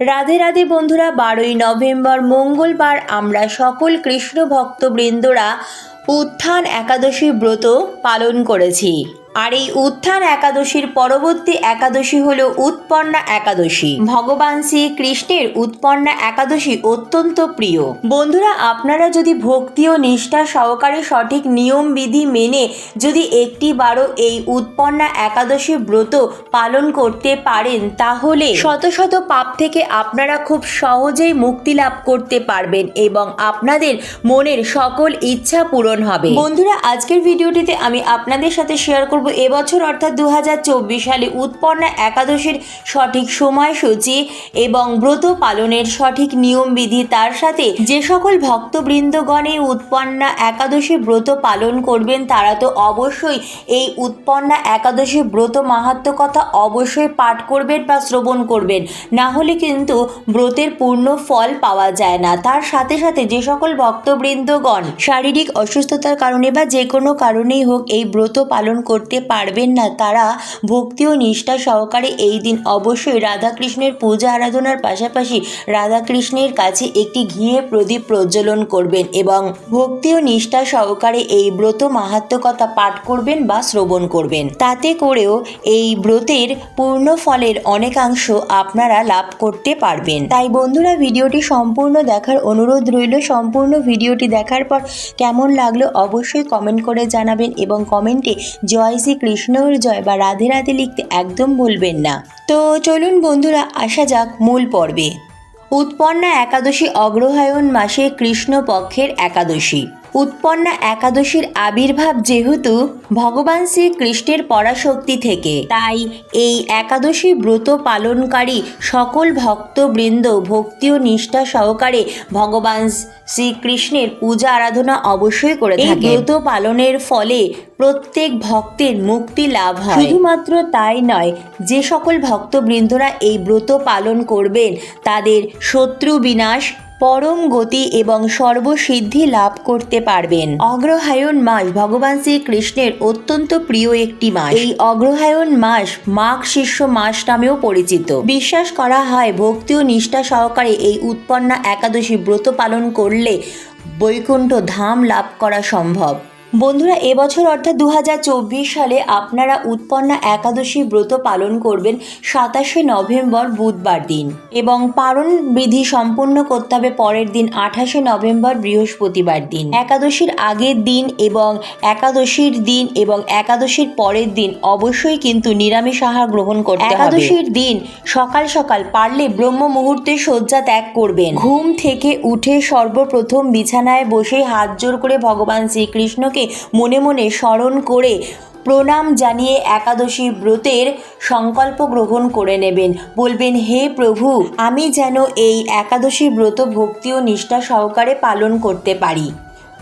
রাধে রাধে বন্ধুরা, বারোই নভেম্বর মঙ্গলবার আমরা সকল কৃষ্ণ ভক্তবৃন্দরা উত্থান একাদশী ব্রত পালন করেছি। আর এই উত্থান একাদশীর পরবর্তী একাদশী হল উৎপন্না একাদশী। ভগবান শ্রীকৃষ্ণের উৎপন্না একাদশী অত্যন্ত প্রিয়। বন্ধুরা, আপনারা যদি ভক্তি ও নিষ্ঠা সহকারে সঠিক নিয়ম বিধি মেনে যদি একটি বারও এই উৎপন্না একাদশী ব্রত পালন করতে পারেন, তাহলে শত শত পাপ থেকে আপনারা খুব সহজেই মুক্তি লাভ করতে পারবেন এবং আপনাদের মনের সকল ইচ্ছা পূরণ হবে। বন্ধুরা, আজকের ভিডিওটিতে আমি আপনাদের সাথে শেয়ার করব এবছর অর্থাৎ দু হাজার চব্বিশ সালে উৎপন্না একাদশীর সঠিক সময়সূচি এবং ব্রত পালনের সঠিক নিয়মবিধি তার সাথে যে সকল ভক্তবৃন্দগণে উৎপন্না একাদশী ব্রত পালন করবেন, তারা তো অবশ্যই এই উৎপন্না একাদশী ব্রত মাহাত্ম কথা অবশ্যই পাঠ করবেন বা শ্রবণ করবেন। না হলে কিন্তু ব্রতের পূর্ণ ফল পাওয়া যায় না। তার সাথে সাথে যে সকল ভক্তবৃন্দগণ শারীরিক অসুস্থতার কারণে বা যে কোনো কারণেই হোক এই ব্রত পালন করতে পারবেন না। তারা ভক্তি ও নিষ্ঠা সহকারে এই দিন অবশ্যই রাধাকৃষ্ণের পূজা আরাধনার পাশাপাশি রাধাকৃষ্ণের কাছে একটি ঘিয়ে প্রদীপ প্রজ্বলন করবেন এবং ভক্তি ও নিষ্ঠা সহকারে এই ব্রত মাহাত্ম কথা পাঠ করবেন বা শ্রবণ করবেন। তাতে করেও এই ব্রতের পূর্ণ ফলের অনেকাংশ আপনারা লাভ করতে পারবেন। তাই বন্ধুরা, ভিডিওটি সম্পূর্ণ দেখার অনুরোধ রইল। সম্পূর্ণ ভিডিওটি দেখার পর কেমন লাগল অবশ্যই কমেন্ট করে জানাবেন এবং কমেন্টে জয় শ্রী কৃষ্ণর জয় বা রাধে রাধে লিখতে একদম ভুলবেন না। তো চলুন বন্ধুরা, আসা যাক মূল পর্বে। উৎপন্না একাদশী অগ্রহায়ণ মাসে কৃষ্ণপক্ষের একাদশী। উৎপন্না একাদশীর আবির্ভাব যেহেতু ভগবান শ্রীকৃষ্ণের পরাশক্তি থেকে। তাই এই একাদশী ব্রত পালনকারী সকল ভক্তবৃন্দ ভক্তি ও নিষ্ঠা সহকারে ভগবান শ্রীকৃষ্ণের পূজা আরাধনা অবশ্যই করে থাকে ব্রত পালনের ফলে প্রত্যেক ভক্তের মুক্তি লাভ হয়। শুধুমাত্র তাই নয় যে সকল ভক্তবৃন্দরা এই ব্রত পালন করবেন তাদের শত্রু বিনাশ পরম গতি এবং সর্বসিদ্ধি লাভ করতে পারবেন। অগ্রহায়ণ মাস ভগবান শ্রীকৃষ্ণের অত্যন্ত প্রিয় একটি মাস। এই অগ্রহায়ণ মাস মাঘ শীর্ষ মাস নামেও পরিচিত। বিশ্বাস করা হয় ভক্তি ও নিষ্ঠা সহকারে এই উৎপন্না একাদশী ব্রত পালন করলে বৈকুণ্ঠ ধাম লাভ করা সম্ভব। বন্ধুরা, এবছর অর্থাৎ দু হাজার চব্বিশ সালে আপনারা উৎপন্না একাদশী ব্রত পালন করবেন সাতাশে নভেম্বর বুধবার দিন এবং পালন বিধি সম্পূর্ণ করতে হবে পরের দিন আঠাশে নভেম্বর বৃহস্পতিবার দিন। একাদশীর আগের দিন এবং একাদশীর দিন এবং একাদশীর পরের দিন অবশ্যই কিন্তু নিরামিষ আহার গ্রহণ করতে একাদশীর দিন সকাল সকাল পারলে ব্রহ্ম মুহূর্তে শয্যা ত্যাগ করবেন। ঘুম থেকে উঠে সর্বপ্রথম বিছানায় বসে হাত জোর করে ভগবান শ্রীকৃষ্ণকে মনে মনে স্মরণ করে প্রণাম জানিয়ে একাদশী ব্রতের সংকল্প গ্রহণ করে নেবেন। বলবেন, হে প্রভু, আমি যেন এই একাদশী ব্রত ভক্তি ও নিষ্ঠা সহকারে পালন করতে পারি।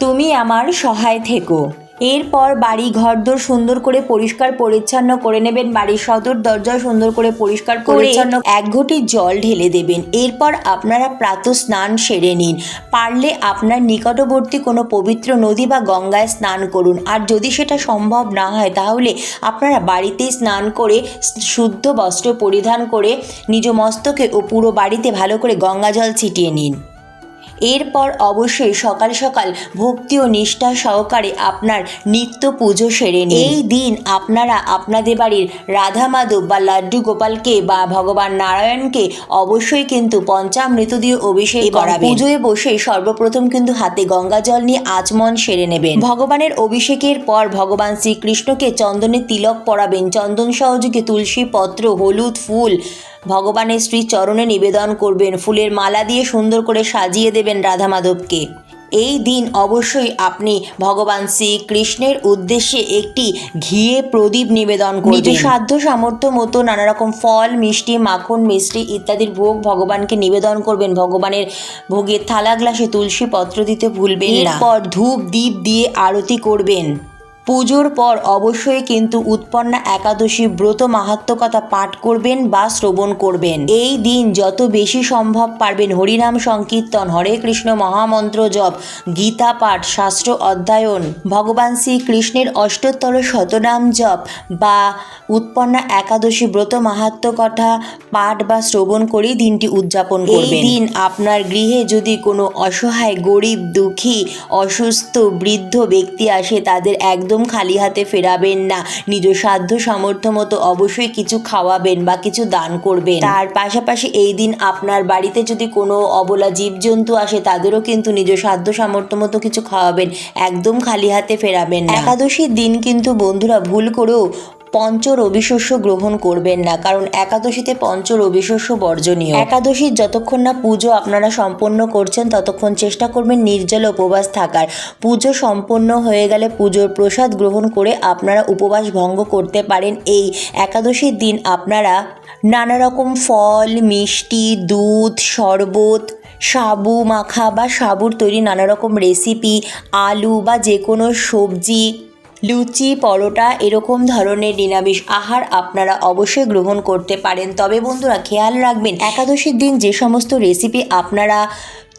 তুমি আমার সহায় থেকো। এরপর বাড়ি ঘরদোর সুন্দর করে পরিষ্কার পরিচ্ছন্ন করে নেবেন বাড়ির সদর দরজা সুন্দর করে পরিষ্কার পরিচ্ছন্ন। এক ঘটি জল ঢেলে দেবেন এরপর আপনারা প্রাত স্নান সেরে নিন। পারলে আপনার নিকটবর্তী কোনো পবিত্র নদী বা গঙ্গায় স্নান করুন। আর যদি সেটা সম্ভব না হয় তাহলে আপনারা বাড়িতেই স্নান করে শুদ্ধ বস্ত্র পরিধান করে নিজ মস্তকে ও পুরো বাড়িতে ভালো করে গঙ্গা জল ছিটিয়ে নিন। এরপর অবশ্যই সকাল সকাল ভক্তি ও নিষ্ঠা সহকারে আপনার নিত্য পুজো সেরে নিন। এই দিন আপনারা আপনাদের বাড়ির রাধা মাধব বা লাড্ডু গোপালকে বা ভগবান নারায়ণকে অবশ্যই কিন্তু পঞ্চামৃত দিয়ে অভিষেক করাবেন। পুজোয় বসে সর্বপ্রথম কিন্তু হাতে গঙ্গা জল নিয়ে আচমন সেরে নেবেন। ভগবানের অভিষেকের পর ভগবান শ্রীকৃষ্ণকে চন্দনের তিলক পরাবেন। চন্দন সহযোগে তুলসী পত্র হলুদ ফুল ভগবানের শ্রী চরণে নিবেদন করবেন ফুলের মালা দিয়ে সুন্দর করে সাজিয়ে দেবেন রাধা মাধবকে। এই দিন অবশ্যই আপনি ভগবান শ্রীকৃষ্ণের উদ্দেশ্যে একটি ঘিয়ে প্রদীপ নিবেদন করবেন। নিজ সাধ্য সামর্থ্য মতো নানা রকম ফল মিষ্টি মাখন মিষ্টি ইত্যাদির ভোগ ভগবানকে নিবেদন করবেন। ভগবানের ভোগের থালা গ্লাসে তুলসী পত্র দিতে ভুলবেন এরপর ধূপ দ্বীপ দিয়ে আরতি করবেন। পুজোর পর অবশ্যই কিন্তু উৎপন্না একাদশী ব্রত মাহাত্মকতা পাঠ করবেন বা শ্রবণ করবেন। এই দিন যত বেশি সম্ভব পারবেন হরিনাম সংকীর্তন হরে কৃষ্ণ মহামন্ত্র জপ গীতা পাঠ শাস্ত্র অধ্যয়ন ভগবান শ্রীকৃষ্ণের অষ্টোত্তর শতনাম জপ বা উৎপন্না একাদশী ব্রত মাহাত্ম কথা পাঠ বা শ্রবণ করেই দিনটি উদযাপন করবেন। এই দিন আপনার গৃহে যদি কোনো অসহায় গরিব দুঃখী অসুস্থ বৃদ্ধ ব্যক্তি আসে তাদের একদম খালি হাতে ফেরাবেন না। নিজ সাধ্য সামর্থ্য মতো অবশ্যই কিছু খাওয়াবেন বা কিছু দান করবেন। তার পাশাপাশি এই দিন আপনার বাড়িতে যদি কোনো অবলা জীবজন্তু আসে, তাদেরও কিন্তু নিজ সাধ্য সামর্থ্য মতো কিছু খাওয়াবেন। একদম খালি হাতে ফেরাবেন একাদশীর দিন কিন্তু বন্ধুরা ভুল করেও পঞ্চ রবিশস্য গ্রহণ করবেন না, কারণ একাদশীতে পঞ্চ রবিশস্য বর্জনীয়। একাদশীর যতক্ষণ না পুজো আপনারা সম্পন্ন করছেন, ততক্ষণ চেষ্টা করবেন নির্জল উপবাস থাকার। পুজো সম্পন্ন হয়ে গেলে পুজোর প্রসাদ গ্রহণ করে আপনারা উপবাস ভঙ্গ করতে পারেন। এই একাদশীর দিন আপনারা নানা রকম ফল, মিষ্টি, দুধ, শরবত, সাবু মাখা বা সাবুর তৈরি নানা রকম রেসিপি আলু বা যে কোনো সবজি লুচি, পরোটা এরকম ধরনের নিরামিষ আহার আপনারা অবশ্যই গ্রহণ করতে পারেন। তবে বন্ধুরা, খেয়াল রাখবেন, একাদশীর দিন যে সমস্ত রেসিপি আপনারা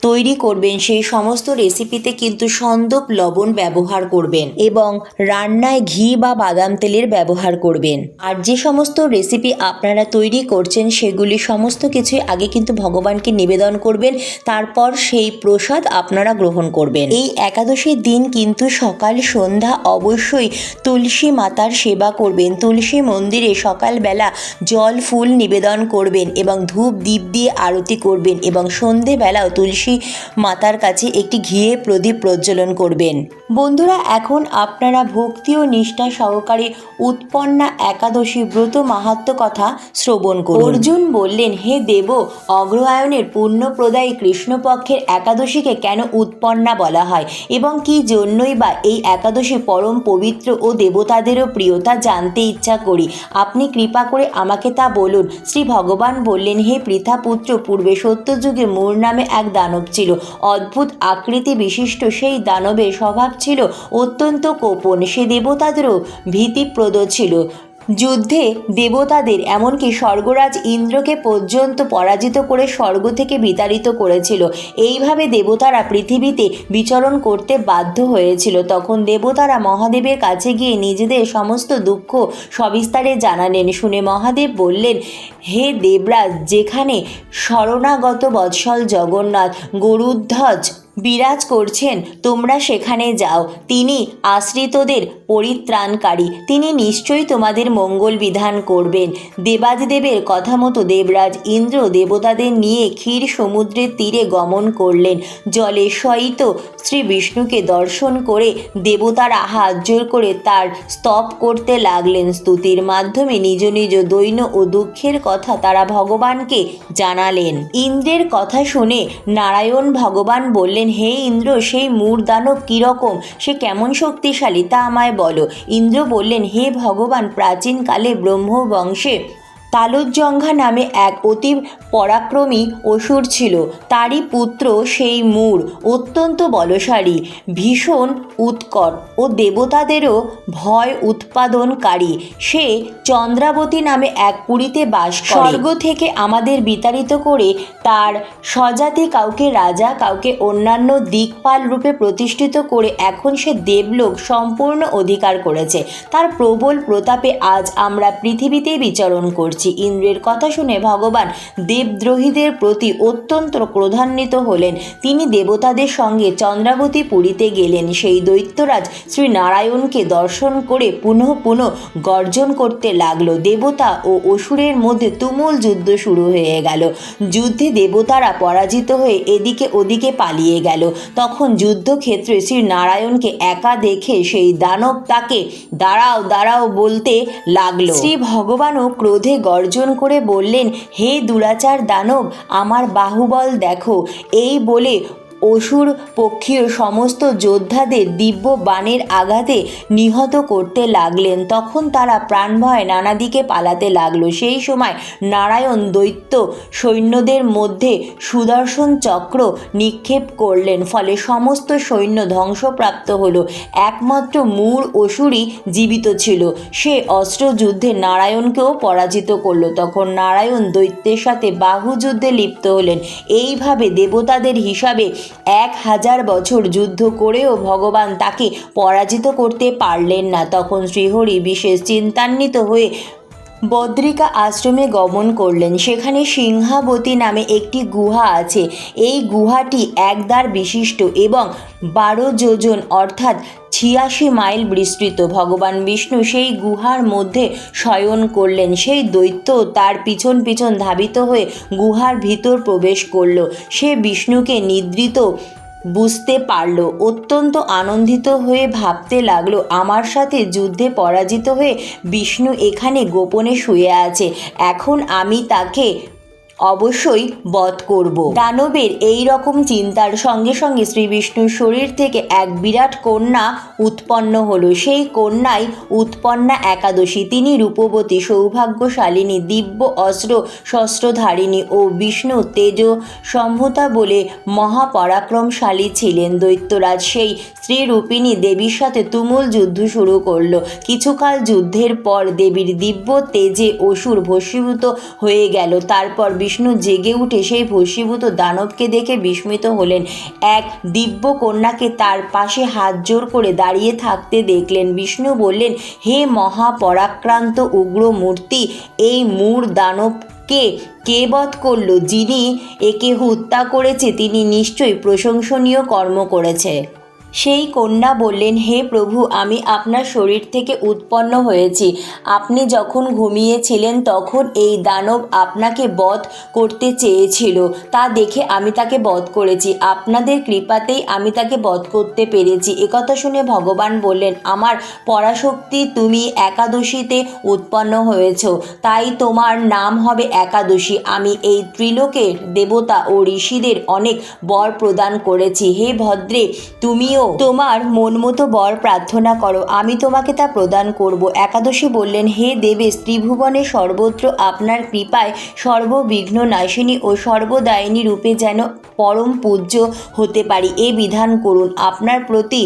তৈরি করবেন, সেই সমস্ত রেসিপিতে কিন্তু সন্দপ লবণ ব্যবহার করবেন এবং রান্নায় ঘি বা বাদাম তেলের ব্যবহার করবেন। আর যে সমস্ত রেসিপি আপনারা তৈরি করছেন, সেগুলি সমস্ত কিছুই আগে কিন্তু ভগবানকে নিবেদন করবেন, তারপর সেই প্রসাদ আপনারা গ্রহণ করবেন। এই একাদশীর দিন কিন্তু সকাল, সন্ধ্যা অবশ্যই তুলসী মাতার সেবা করবেন। তুলসী মন্দিরে সকালবেলা জল, ফুল নিবেদন করবেন এবং ধূপ দ্বীপ দিয়ে আরতি করবেন এবং সন্ধেবেলাও তুলসী মাতার কাছে একটি ঘিয়ে প্রদীপ প্রজ্বলন করবেন। বন্ধুরা, এখন আপনারা ভক্তি ও নিষ্ঠা সহকারে উৎপন্না একাদশী ব্রত মাহাত্ম কথা শ্রবণ করুন। অর্জুন বললেন, হে দেব, অগ্রহায়ণের পুণ্যপ্রদায়ী কৃষ্ণপক্ষের একাদশীকে কেন উৎপন্না বলা হয়? এবং কি জন্যই বা এই একাদশী পরম পবিত্র ও দেবতাদেরও প্রিয়তা জানতে ইচ্ছা করি? আপনি কৃপা করে আমাকে তা বলুন। শ্রী ভগবান বললেন, হে পৃথা পুত্র পূর্বে সত্যযুগে মোর নামে এক দানব ছিল। অদ্ভুত আকৃতি বিশিষ্ট সেই দানবের স্বভাব ছিল অত্যন্ত কোপন সে দেবতাদেরও ভীতিপ্রদ ছিল। যুদ্ধে দেবতাদের, এমনকি স্বর্গরাজ ইন্দ্রকে পর্যন্ত পরাজিত করে স্বর্গ থেকে বিতাড়িত করেছিল। এইভাবে দেবতারা পৃথিবীতে বিচরণ করতে বাধ্য হয়েছিল। তখন দেবতারা মহাদেবের কাছে গিয়ে নিজেদের সমস্ত দুঃখ সবিস্তারে জানালেন। শুনে মহাদেব বললেন, হে দেবরাজ, যেখানে শরণাগত বৎসল জগন্নাথ, গরুধ্বজ বিরাজ করছেন, তোমরা সেখানে যাও। তিনি আশ্রিতদের পরিত্রাণকারী। তিনি নিশ্চয়ই তোমাদের মঙ্গল বিধান করবেন। দেবাদিদেবের কথা মতো দেবরাজ ইন্দ্র দেবতাদের নিয়ে ক্ষীর সমুদ্রের তীরে গমন করলেন। জলে শয়িত শ্রী বিষ্ণুকে দর্শন করে দেবতারা হাত জোর করে তার স্তব করতে লাগলেন। স্তুতির মাধ্যমে নিজ নিজ দৈন্য ও দুঃখের কথা তারা ভগবানকে জানালেন। ইন্দ্রের কথা শুনে নারায়ণ ভগবান বললেন হে ইন্দ্র, সেই মূর দানব কীরকম? সে কেমন শক্তিশালী? তা আমায় বলো। ইন্দ্র বললেন, হে ভগবান, প্রাচীনকালে ব্রহ্ম বংশে তালুজ্জঙ্ঘা নামে এক অতি পরাক্রমী অসুর ছিল। তারই পুত্র সেই মূর অত্যন্ত বলশালী ভীষণ উৎকট ও দেবতাদেরও ভয় উৎপাদনকারী। সে চন্দ্রাবতী নামে এক পুরীতে বাস। স্বর্গ থেকে আমাদের বিতাড়িত করে তার স্বজাতি কাউকে রাজা কাউকে অন্যান্য দিকপাল রূপে প্রতিষ্ঠিত করে এখন সে দেবলোক সম্পূর্ণ অধিকার করেছে। তার প্রবল প্রতাপে আজ আমরা পৃথিবীতেই বিচরণ করছি। ইন্দ্রের কথা শুনে ভগবান দেবদ্রোহীদের প্রতি অত্যন্ত ক্রোধান্বিত হলেন। তিনি দেবতাদের সঙ্গে চন্দ্রাবতী পুরীতে গেলেন। সেই দৈত্যরাজ শ্রী নারায়ণকে দর্শন করে পুনঃ পুনঃ গর্জন করতে লাগল। দেবতা ও অসুরের মধ্যে তুমুল যুদ্ধ শুরু হয়ে গেল। যুদ্ধে দেবতারা পরাজিত হয়ে এদিকে ওদিকে পালিয়ে গেল। তখন যুদ্ধক্ষেত্রে শ্রী নারায়ণকে একা দেখে সেই দানব তাকে দাঁড়াও দাঁড়াও বলতে লাগল। শ্রী ভগবানও ক্রোধে গর্জন করে বললেন হে দুরাচার দানব আমার বাহুবল দেখো। এই বলে অসুর পক্ষীয় সমস্ত যোদ্ধাদের দিব্য বাণের আঘাতে নিহত করতে লাগলেন। তখন তারা প্রাণভয়ে নানা দিকে পালাতে লাগল। সেই সময় নারায়ণ দৈত্য সৈন্যদের মধ্যে সুদর্শন চক্র নিক্ষেপ করলেন। ফলে সমস্ত সৈন্য ধ্বংসপ্রাপ্ত হলো। একমাত্র মূর অসুরই জীবিত ছিল। সে অস্ত্রযুদ্ধে নারায়ণকেও পরাজিত করল। তখন নারায়ণ দৈত্যের সাথে বাহুযুদ্ধে লিপ্ত হলেন। এইভাবে দেবতাদের হিসাবে এক হাজার বছর যুদ্ধ করেও ভগবান তাকে পরাজিত করতে পারলেন না। তখন শ্রীহরি বিশেষ চিন্তান্বিত হয়ে বদ্রিকা আশ্রমে গমন করলেন। সেখানে সিংহাবতী নামে একটি গুহা আছে। এই গুহাটি একদার বিশিষ্ট এবং বারো যোজন অর্থাৎ ছিয়াশি মাইল বিস্তৃত। ভগবান বিষ্ণু সেই গুহার মধ্যে শয়ন করলেন। সেই দৈত্য তার পিছন পিছন ধাবিত হয়ে গুহার ভিতর প্রবেশ করল। সে বিষ্ণুকে নিদ্রিত বুঝতে পারল। অত্যন্ত আনন্দিত হয়ে ভাবতে লাগল, আমার সাথে যুদ্ধে পরাজিত হয়ে বিষ্ণু এখানে গোপনে শুয়ে আছে। এখন আমি তাকে অবশ্যই বধ করব। দানবের এই রকম চিন্তার সঙ্গে সঙ্গে শ্রী বিষ্ণুর শরীর থেকে এক বিরাট কন্যা উৎপন্ন হলো। সেই কন্যাই উৎপন্না একাদশী। তিনি রূপবতী, সৌভাগ্যশালিনী, দিব্য অস্ত্র, শস্ত্রধারিণী ও বিষ্ণু তেজ সম্ভূতা বলে মহাপরাক্রমশালী ছিলেন দৈত্যরাজ। সেই স্ত্রীরূপিণী দেবীর সাথে তুমুল যুদ্ধ শুরু করল। কিছুকাল যুদ্ধের পর দেবীর দিব্য তেজে অসুর ভস্মীভূত হয়ে গেল। তারপর বিষ্ণু জেগে উঠে সেই ভস্মীভূত দানবকে দেখে বিস্মিত হলেন। এক দিব্য কন্যাকে তার পাশে হাত জোর করে দাঁড়িয়ে থাকতে দেখলেন। বিষ্ণু বললেন, হে মহাপরাক্রান্ত উগ্র মূর্তি এই মূর দানব কে কে বধ করল যিনি একে হত্যা করেছে, তিনি নিশ্চয়ই প্রশংসনীয় কর্ম করেছে। সেই কন্যা বললেন, হে প্রভু, আমি আপনার শরীর থেকে উৎপন্ন হয়েছি। আপনি যখন ঘুমিয়েছিলেন, তখন এই দানব আপনাকে বধ করতে চেয়েছিল। তা দেখে আমি তাকে বধ করেছি। আপনাদের কৃপাতেই আমি তাকে বধ করতে পেরেছি। একথা শুনে ভগবান বললেন, আমার পরাশক্তি তুমি একাদশীতে উৎপন্ন হয়েছ। তাই তোমার নাম হবে একাদশী। আমি এই ত্রিলোকের দেবতা ও ঋষিদের অনেক বর প্রদান করেছি। হে ভদ্রে, তুমিও তোমার মন মতো বর প্রার্থনা করো, আমি তোমাকে তা প্রদান করব। একাদশী বললেন, হে দেবে ত্রিভুবনে সর্বত্র আপনার কৃপায় সর্ববিঘ্ন নাশিনী ও সর্বদায়িনী রূপে যেন পরম পূজ্য হতে পারি। এ বিধান করুন, আপনার প্রতি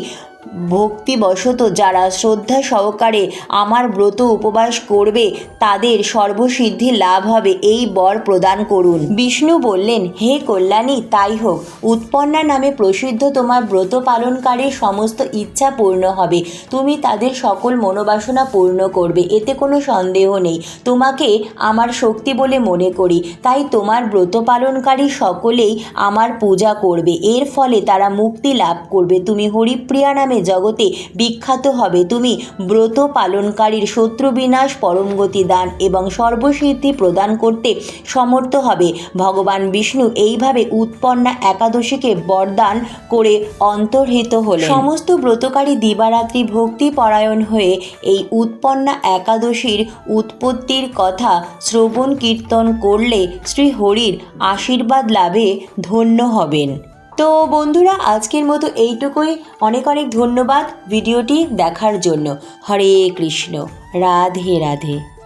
ভক্তিবশত যারা শ্রদ্ধা সহকারে আমার ব্রত উপবাস করবে, তাদের সর্বসিদ্ধি লাভ হবে, এই বর প্রদান করুন। বিষ্ণু বললেন, হে কল্যাণী, তাই হোক। উৎপন্না নামে প্রসিদ্ধ তোমার ব্রত পালনকারীর সমস্ত ইচ্ছা পূর্ণ হবে। তুমি তাদের সকল মনোবাসনা পূর্ণ করবে, এতে কোনো সন্দেহ নেই। তোমাকে আমার শক্তি বলে মনে করি, তাই তোমার ব্রত পালনকারী সকলেই আমার পূজা করবে। এর ফলে তারা মুক্তি লাভ করবে। তুমি হরিপ্রিয়া নামে জগতে বিখ্যাত হবে। তুমি ব্রত পালনকারীর শত্রু বিনাশ, পরমগতি দান এবং সর্বসিদ্ধি প্রদান করতে সমর্থ হবে। ভগবান বিষ্ণু এইভাবে উৎপন্না একাদশীকে বরদান করে অন্তর্হিত হলেন। সমস্ত ব্রতকারী দিবারাত্রি ভক্তি পরায়ণ হয়ে এই উৎপন্না একাদশীর উৎপত্তির কথা শ্রবণ কীর্তন করলে শ্রী হরির আশীর্বাদ লাভে ধন্য হবেন। তো বন্ধুরা, আজকের মতো এইটুকুই। অনেক অনেক ধন্যবাদ ভিডিওটি দেখার জন্য। হরে কৃষ্ণ। রাধে রাধে।